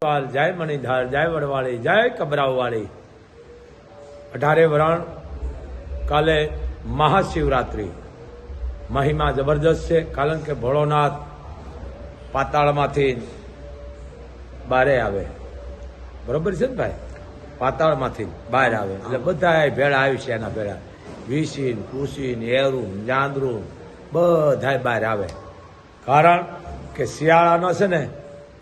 પાલ જય મણિધાર જય વડવાળી જય કબરાવવાળી અઢારે વરણ કાલે મહાશિવરાત્રિ. મહિમા જબરજસ્ત છે કારણ કે ભોળોનાથ પાતાળમાંથી બારે આવે. બરોબર છે ને ભાઈ? પાતાળમાંથી બહાર આવે. એટલે બધા ભેળા આવી છે એના ભેળા. વિસીન કુસીન એરું જાંદરું બધા બહાર આવે. કારણ કે શિયાળાનો છે ને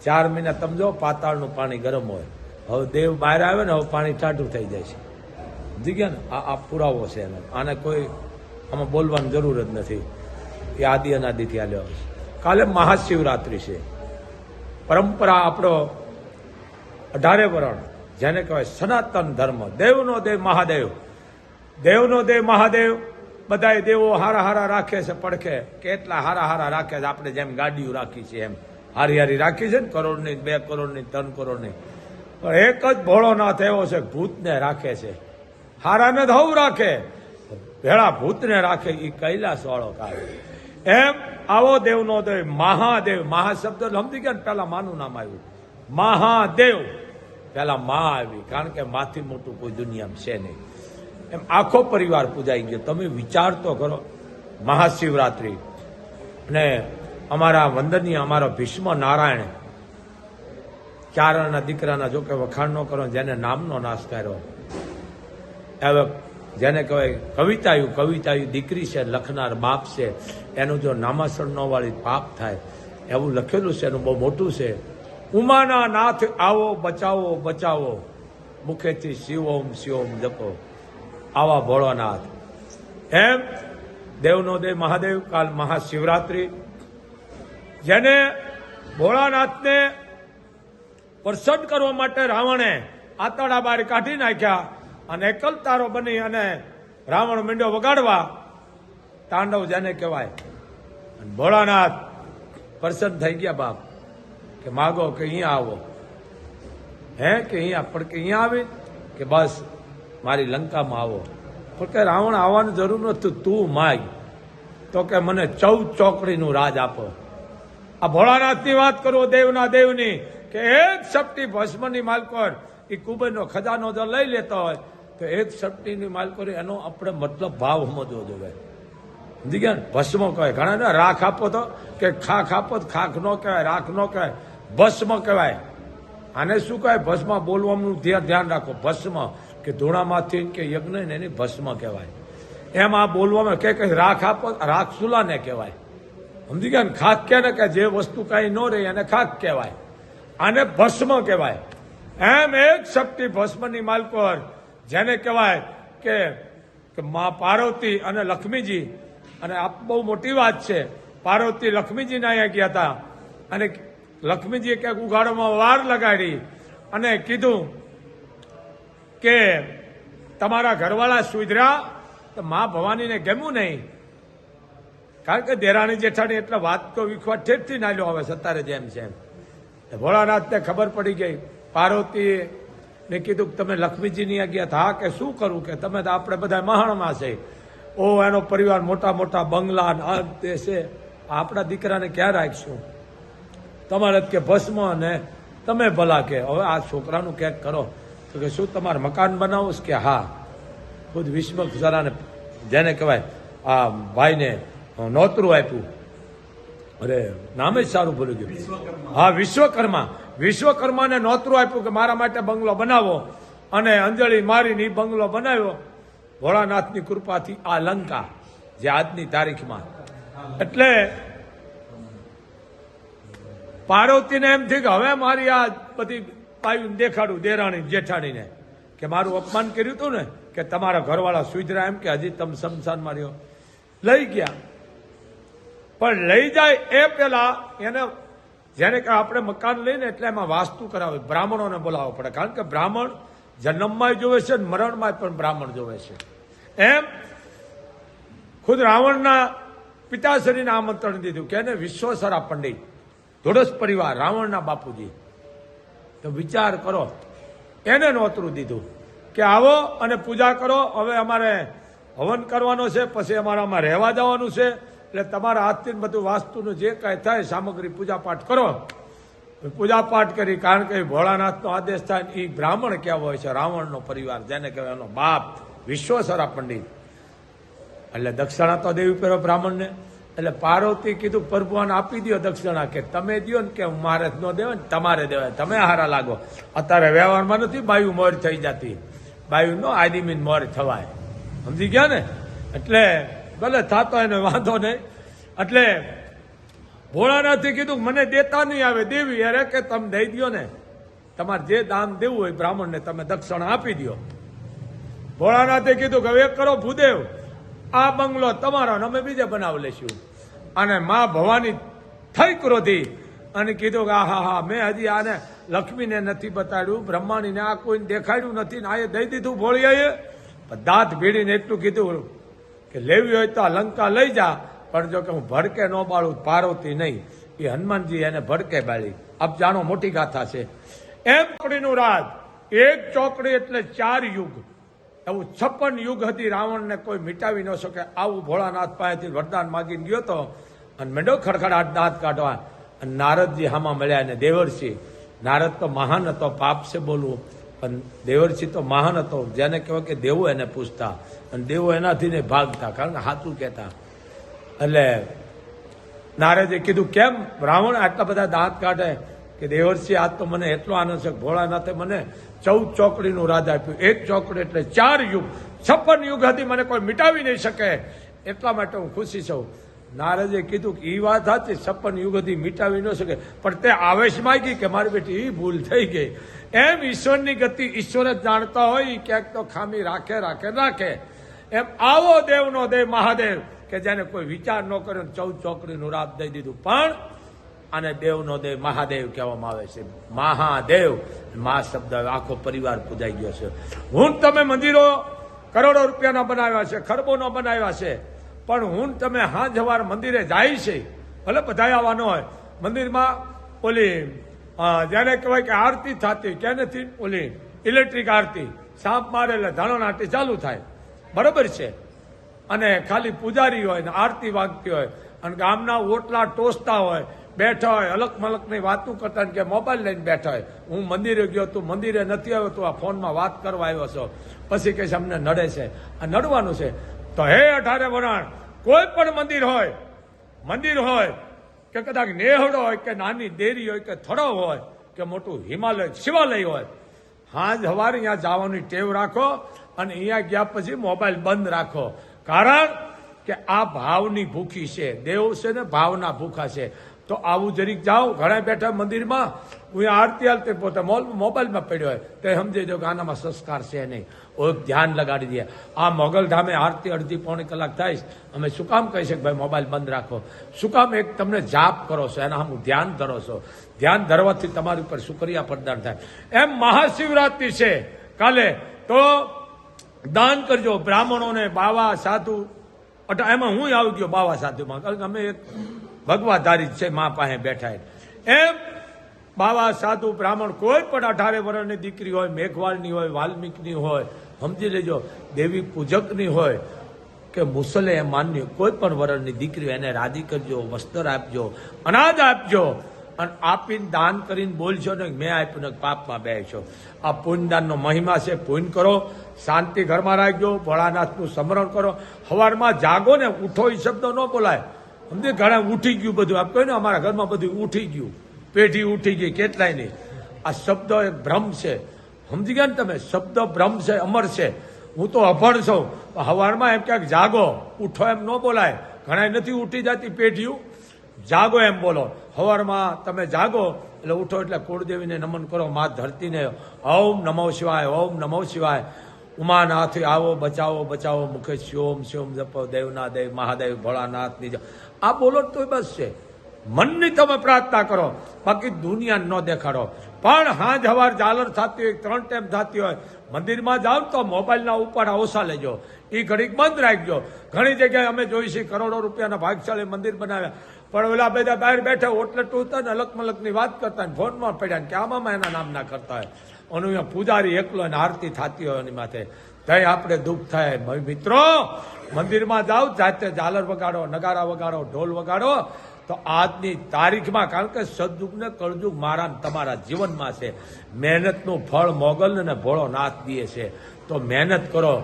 ચાર મહિના તમે જો પાતાળનું પાણી ગરમ હોય. હવે દેવ બહાર આવે ને, હવે પાણી ઠાટું થઈ જાય છે. સમજી ને? આ પુરાવો છે એનો. આને કોઈ આમાં બોલવાની જરૂર જ નથી. એ આદિ અનાદિથી આલ્યો છે. કાલે મહાશિવરાત્રિ છે. પરંપરા આપણો અઢારે વરણ, જેને કહેવાય સનાતન ધર્મ. દેવનો દેવ મહાદેવ. દેવનો દેવ મહાદેવ. બધાય દેવો હારા હારા રાખે છે, પડખે. કેટલા હારા હારા રાખે છે, આપણે જેમ ગાડીઓ રાખી છે એમ. હારી હારી રાખી છે ને કરોડની બે કરોડની, ત્રણ કરોડની. પણ એક જ ભોળોનાથ એવો છે, ભૂતને રાખે છે. હારાને ધવ રાખે. ભેળા ભૂતને રાખે એ કૈલાસ વાળો કાઢે એમ આવો દેવનો દેવ મહાદેવ. મહાશબ્દ સમજી ગયા ને પેલા માનું નામ આવ્યું. મહાદેવ. પેલા મા આવી, કારણ કે માથી મોટું કોઈ દુનિયામાં છે નહીં. એમ આખો પરિવાર પૂજાઈ ગયો. તમે વિચાર તો કરો, મહાશિવરાત્રિ. અને અમારા વંદનીય, અમારો ભીષ્મ નારાયણ ચારણના દીકરાના જો કે વખાણ ન કરો, જેને નામનો નાશ કર્યો. હવે જેને કહેવાય કવિતાયું કવિતાયું દીકરી છે, લખનાર બાપ છે, એનું જો નામાસણ વાળી પાપ થાય, એવું લખેલું છે, એનું બહુ મોટું છે. ઉમાના નાથ આવો, બચાવો બચાવો. મુખેથી શિવોમ શિવોમ જપો. આવા ભોળોનાથ. એમ દેવનો દેવ મહાદેવ, કાલ મહાશિવરાત્રિ. જેને ભોળાનાથને પ્રસન્ન કરવા માટે રાવણે આતડા બહાર કાઢી નાખ્યા અને એકલ તારો બની અને રાવણ મીંડો વગાડવા તાંડવ જેને કહેવાય. ભોળાનાથ પ્રસન્ન થઈ ગયા બાપ. કે માગો કે અહીંયા આવો. હે, કે અહીંયા પણ કે અહીંયા આવી? કે બસ મારી લંકામાં આવો. પણ કે રાવણ આવવાની જરૂર નથી તું માગ. તો કે મને ચૌદ ચોકડીનું રાજ આપો. આ ભોળાનાથની વાત કરું દેવના દેવની, કે એક સપટી ભસ્મની માલકોર, એ કુબેરનો ખજાનો જો લઈ લેતો હોય, તો એક સપટીની માલકોર એનો આપણે મતલબ ભાવ સમજવો જોઈએ. સમજી ગયા ભસ્મ કહેવાય. ઘણા રાખ આપો તો, કે ખાખ આપો તો ખાખ નો કહેવાય, રાખ નો કહેવાય, ભસ્મ કહેવાય. આને શું કહેવાય? ભસ્મ બોલવાનું ધ્યાન રાખો. ભસ્મ, કે ધૂણામાંથી કે યજ્ઞ ને એની ભસ્મ કહેવાય. એમ આ બોલવામાં કે રાખ આપો, રાખ સુલાને કહેવાય. સમજી ગયા ખાક કે ને કે જે વસ્તુ કાંઈ ન રહે એને ખાક કહેવાય. આને ભસ્મ કહેવાય. એમ એક શક્તિ ભસ્મની માલકોર જેને કહેવાય કે મા પાર્વતી અને લક્ષ્મીજી. અને આ બહુ મોટી વાત છે. પાર્વતી લક્ષ્મીજીને અહીંયા ગયા હતા. અને લક્ષ્મીજીએ ક્યાંક ઉઘાડોમાં વાર લગાડી અને કીધું કે, તમારા ઘરવાળા સુધર્યા, તો મા ભવાનીને ગમ્યું નહીં. કારણ કે દેરાણી જેઠાણી એટલે વાત તો વિખવા ઠેઠથી નાલ્યો આવે સત્તારે જેમ છે એમ. ભોળાનાથને ખબર પડી ગઈ પાર્વતીએ ને કીધું તમે લક્ષ્મીજીની આજ્ઞા હા કે શું કરું કે તમે તો આપણે બધા મહાણમાં છે. ઓ, એનો પરિવાર મોટા મોટા બંગલા ને આ તે છે. આપણા દીકરાને ક્યાં રાખશું? તમારે કે ભસ્મ ને તમે ભલા કે. હવે આ છોકરાનું ક્યાંક કરો. તો કે શું તમારે મકાન બનાવો કે હા? ખુદ વિશ્વ જરાને જેને કહેવાય, આ ભાઈને નોતરું આપ્યું. અરે નામ જ સારું ભૂલી ગયું. હા વિશ્વકર્મા. વિશ્વકર્માને નોતરું આપ્યું કે મારા માટે બંગલો બનાવો અને અંજળી મારીને એ બંગલો બનાવ્યો. ભોળાનાથની કૃપાથી આ લંકા જે આજની તારીખમાં. એટલે પાર્વતીને એમ થયું કે હવે મારી આ બધી પાયું દેખાડું દેરાણી જેઠાણીને. કે મારું અપમાન કર્યું હતું ને કે તમારા ઘરવાળા સુધરા એમ કે હજી તમે શમશાનમાં માર્યો લઈ ગયા. પણ લઈ જાય એ પેલા એને જેને કે આપણે મકાન લઈને એટલે એમાં વાસ્તુ કરાવે. બ્રાહ્મણોને બોલાવવો પડે. કારણ કે બ્રાહ્મણ જન્મમાં જોવે છે મરણમાં પણ બ્રાહ્મણ જોવે છે. એમ ખુદ રાવણના પિતાશ્રીને આમંત્રણ દીધું કે એને વિશ્વસરા પંડિત ધોળસ પરિવાર, રાવણના બાપુજી. તો વિચાર કરો. એને નોતરું દીધું કે આવો અને પૂજા કરો. હવે અમારે હવન કરવાનો છે, પછી અમારામાં રહેવા જવાનું છે. એટલે તમારા હાથથી બધું વાસ્તુનું જે કાંઈ થાય સામગ્રી પૂજાપાઠ કરો. પૂજાપાઠ કરી, કારણ કે ભોળાનાથનો આદેશ થાય એ બ્રાહ્મણ કેવો હોય છે? રાવણનો પરિવાર, જેને કહેવાય એનો બાપ વિશ્વસરા પંડિત. એટલે દક્ષિણા તો દેવી પહેરો બ્રાહ્મણને. એટલે પાર્વતી કીધું પ્રભુવાન આપી દો દક્ષિણા કે તમે દો ને કે મારે ન દેવાય ને તમારે દેવાય. તમે હારા લાગો. અત્યારે વ્યવહારમાં નથી, બાયુ મોર થઈ જતી. બાયુ નો આદિમીન મોર થવાય. સમજી ગયા ને? એટલે ભલે થતો એને વાંધો નહીં. એટલે ભોળાનાથે કીધું, મને દેતા નહીં આવે, દેવી અરે કે તમે દઈ દો ને. તમારે જે દાન દેવું હોય બ્રાહ્મણને તમે દક્ષિણ આપી દો ભોળાનાથે કીધું કે એક કરો ભૂદેવ, આ બંગલો તમારો અમે બીજે બનાવી લેશું અને મા ભવાની થઈ ક્રોધી અને કીધું કે હા હા, મેં હજી આને લક્ષ્મીને નથી બતાડ્યું, બ્રહ્માણીને આ કોઈને દેખાડ્યું નથી ને આ દઈ દીધું ભોળિયાએ. દાંત ભીડીને એટલું કીધું કે લેવી હોય તો આ લંકા લઈ જા, પણ જો કે હું ભડકે ન બાળું, પાર્વતી નહીં. એ હનુમાનજી એને ભડકે બાળી. આપ જાણો મોટી ગાથા છે. એમ ચોકડીનું રાજ. એક ચોકડી એટલે ચાર યુગ. એવું છપ્પન યુગ હતી રાવણને કોઈ મિટાવી ન શકે. આવું ભોળાનાથ પાસેથી વરદાન માગીને ગયો તો અને મેંડો ખડખડાટ દાંત કાઢવા. અને નારદજી હામાં મળ્યા અને દેવર્ષિ. નારદ તો મહાન હતો, પાપ છે બોલવું. પણ દેવર્ષિ તો મહાન હતો. જેને કહેવાય કે દેવો એને પૂછતા અને દેવો એનાથી ને ભાગતા. કારણ કે સાચું કહેતા. એટલે નારદે કીધું, કેમ બ્રાહ્મણ આટલા બધા દાંત કાઢે? કે દેવર્ષિ આજ તો મને એટલો આનંદ છે ભોળાનાથે મને ચૌદ ચોકડીનું રાજ આપ્યું. એક ચોકડી એટલે ચાર યુગ. છપ્પન યુગ હતી મને કોઈ મિટાવી નહીં શકે. એટલા માટે હું ખુશી છું. નારદે કીધું કે એ વાત હતી છપ્પન યુગથી મીટાવી ન શકે. પણ તે આવેશમાં ગઈ કે મારી બેટી એ ભૂલ થઈ ગઈ. એમ ઈશ્વરની ગતિ ઈશ્વર જ જાણતા હોય ક્યાંક તો ખામી રાખે રાખે રાખે. એમ આવો દેવનો દેવ મહાદેવ, કે જેને કોઈ વિચાર ન કર્યો ચૌદ ચોકડીનું રાત દઈ દીધું. પણ અને દેવનો દેવ મહાદેવ કહેવામાં આવે છે. મહાદેવ. મા શબ્દ આખો પરિવાર પૂજાઈ ગયો છે. હું તમે મંદિરો કરોડો રૂપિયાના બનાવ્યા છે, ખરબોનો બનાવ્યા છે. પણ હું તમે હા જવાર મંદિરે જાય છે, ભલે બધા આવવાનો હોય. મંદિરમાં ઓલી જેને કહેવાય કે આરતી થતી, કે નથી, ઓલી ઇલેક્ટ્રિક આરતી, સાપ મારે એટલે ધાણો આરતી ચાલુ થાય. બરોબર છે? અને ખાલી પૂજારી હોય ને આરતી વાગતી હોય, અને ગામના ઓટલા ટોસતા હોય, બેઠા હોય અલગ મલકની વાતું કરતા કે મોબાઈલ લઈને બેઠા હોય. હું મંદિરે ગયો તું મંદિરે નથી આવ્યો તું આ ફોનમાં વાત કરવા આવ્યો છો. પછી કહે છે અમને નડે છે. આ નડવાનું છે. તો હે અઢારે વરાણ, કોઈ પણ મંદિર હોય મંદિર હોય કે કદાચ નેહડો હોય કે નાની દેરી હોય કે થડો હોય કે મોટું હિમાલય, શિવાલય હોય, હાજ સવારે અહીંયા જવાની ટેવ રાખો અને અહીંયા ગયા પછી મોબાઈલ બંધ રાખો. કારણ કે આ ભાવની ભૂખી છે, દેવ છે ને ભાવના ભૂખા છે. તો આવું જરીક જાઓ, ઘણા બેઠા મંદિરમાં હું આરતી આરતી પોતે મોબાઈલમાં પડ્યો હોય. તો સમજી દો કે આનામાં સંસ્કાર છે નહીં. ઓ ધ્યાન લગાડી દે. આ મોગલ ધામે આરતી અડધી પોણી કલાક થાય અમે શું કામ કહી શકીએ? ભાઈ, મોબાઈલ બંધ રાખો. શું કામ એક તમને જાપ કરો છો? એના હું ધ્યાન ધરો છો. ધ્યાન ધરવાથી તમારી ઉપર શુક્રિયા પ્રદાન થાય. એમ મહાશિવરાત્રિ છે. કાલે તો દાન કરજો. બ્રાહ્મણોને બાવા, સાધુ એમાં હું આવી ગયો? બાવા, સાધુમાં. કારણ કે અમે એક ભગવાધારી છે મા પાસે બેઠા એમ બાવા સાધુ બ્રાહ્મણ કોઈ પણ અઢારે વર્ષની દીકરી હોય, મેઘવાળની હોય, વાલ્મીકની હોય, સમજી લેજો, દેવી પૂજકની હોય, કે મુસલે માન્ય, કોઈ પણ વરણની દીકરી એને રાજી કરજો, વસ્ત્ર આપજો, અનાજ આપજો, અને આપીને દાન કરીને બોલશો ને, મેં આપ્યું ને પાપમાં બેસો આ પુણ્યદાનનો મહિમા છે, પુણ્ય કરો, શાંતિ ઘરમાં રાખજો, ભોળાનાથનું સ્મરણ કરો સવારમાં જાગો ને, ઉઠો એ શબ્દ ન બોલાય. સમજે? ઘણા ઉઠી ગયું બધું. આપ કહ્યું ને અમારા ઘરમાં બધું ઉઠી ગયું? પેઢી ઉઠી ગઈ, કેટલાય નહીં. આ શબ્દ એક ભ્રમ છે. સમજી ગયા ને તમે? શબ્દ ભ્રમ છે, અમર છે. હું તો અભણ છું. સવારમાં એમ ક્યાંક જાગો. ઉઠો એમ ન બોલાય. ઘણા નથી ઉઠી જતી પેઢીયું જાગો એમ બોલો. સવારમાં તમે જાગો, એટલે ઉઠો એટલે કુળદેવીને નમન કરો મા ધરતીને. ઓમ નમો શિવાય, ઓમ નમો શિવાય. ઉમાનાથ આવો, બચાવો બચાવો, મુખે શ્યોમ શ્યોમ જપો, દેવના દેવ, મહાદેવ, ભોળાનાથની આ બોલો તો બસ છે. મનની તમે પ્રાર્થના કરો. બાકી દુનિયા ન દેખાડો. પણ હાજ હવાર ઝાલર થતી હોય, ત્રણ ટેમ થતી હોય, મંદિરમાં જાઓ તો મોબાઈલના ઉપર ઓછા લેજો. એ ઘડીક બંધ રાખજો. ઘણી જગ્યાએ અમે જોઈ છીએ કરોડો રૂપિયાના ભાગશાળી મંદિર બનાવ્યા. પણ ઓલા બધા બહાર બેઠા ઓટલે ટૂતા ને અલગ મલકની વાત કરતા ને ફોનમાં પડ્યા ને કે આમાં એના નામ ના કરતા હોય. અને પૂજારી એકલો અને આરતી થતી હોય એની માથે. તય આપણે દુઃખ થાય. મિત્રો, મંદિરમાં જાઓ, જાતે ઝાલર વગાડો, નગારા વગાડો, ઢોલ વગાડો. તો આજની તારીખમાં કારણ કે સદયુગ ને કળજુગ મારા તમારા જીવનમાં છે. મહેનતનું ફળ મોગલ ને ભોળો નાથ દે છે. તો મહેનત કરો.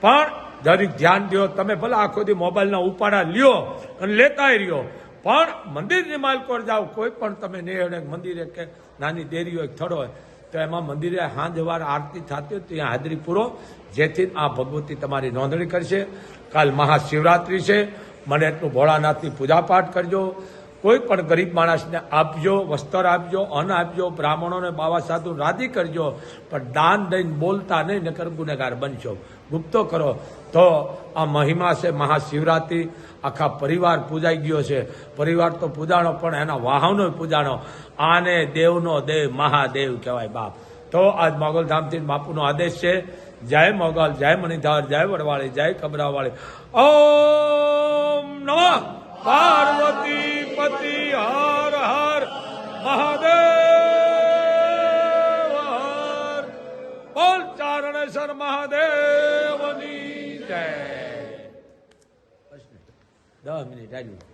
પણ દરેક ધ્યાન દો, તમે ભલે આખો દી મોબાઈલના ઉપાડા લ્યો અને લેતાય રહ્યો. પણ મંદિરની માલકોર જાઓ, કોઈ પણ તમે નેહડે મંદિરે કે નાની ડેરી હોય થડો હોય, તો એમાં મંદિરે સાંજવાર આરતી થતી હોય ત્યાં હાજરી પૂરો. જેથી આ ભગવતી તમારી નોંધણી કરશે. કાલ મહાશિવરાત્રિ છે. મને એટલું ભોળાનાથની પૂજાપાઠ કરજો. કોઈ પણ ગરીબ માણસને આપજો, વસ્ત્ર આપજો, અન્ન આપજો, બ્રાહ્મણોને બાવા સાધુ રાધી કરજો, પણ દાન દઈને બોલતા નહીં, નકર ગુનેગાર બનશો. ગુપ્તો કરો. તો આ મહિમા છે મહાશિવરાત્રિ. આખા પરિવાર પૂજાઈ ગયો છે. પરિવાર તો પૂજાણો, પણ એના વાહનો પૂજાણો. આને દેવનો દેવ મહાદેવ કહેવાય બાપ. તો આજ મોગલધામથી બાપુનો આદેશ છે. જય મોગલ જય મણિધાર જય વડવાળી જય કબરાવાળી ઓમ નમઃ પાર્વતી પતિ હર હર મહાદેવ હર બોલ ચારણેશ્વર મહાદેવની જય દસ મિનિટ આવ્યું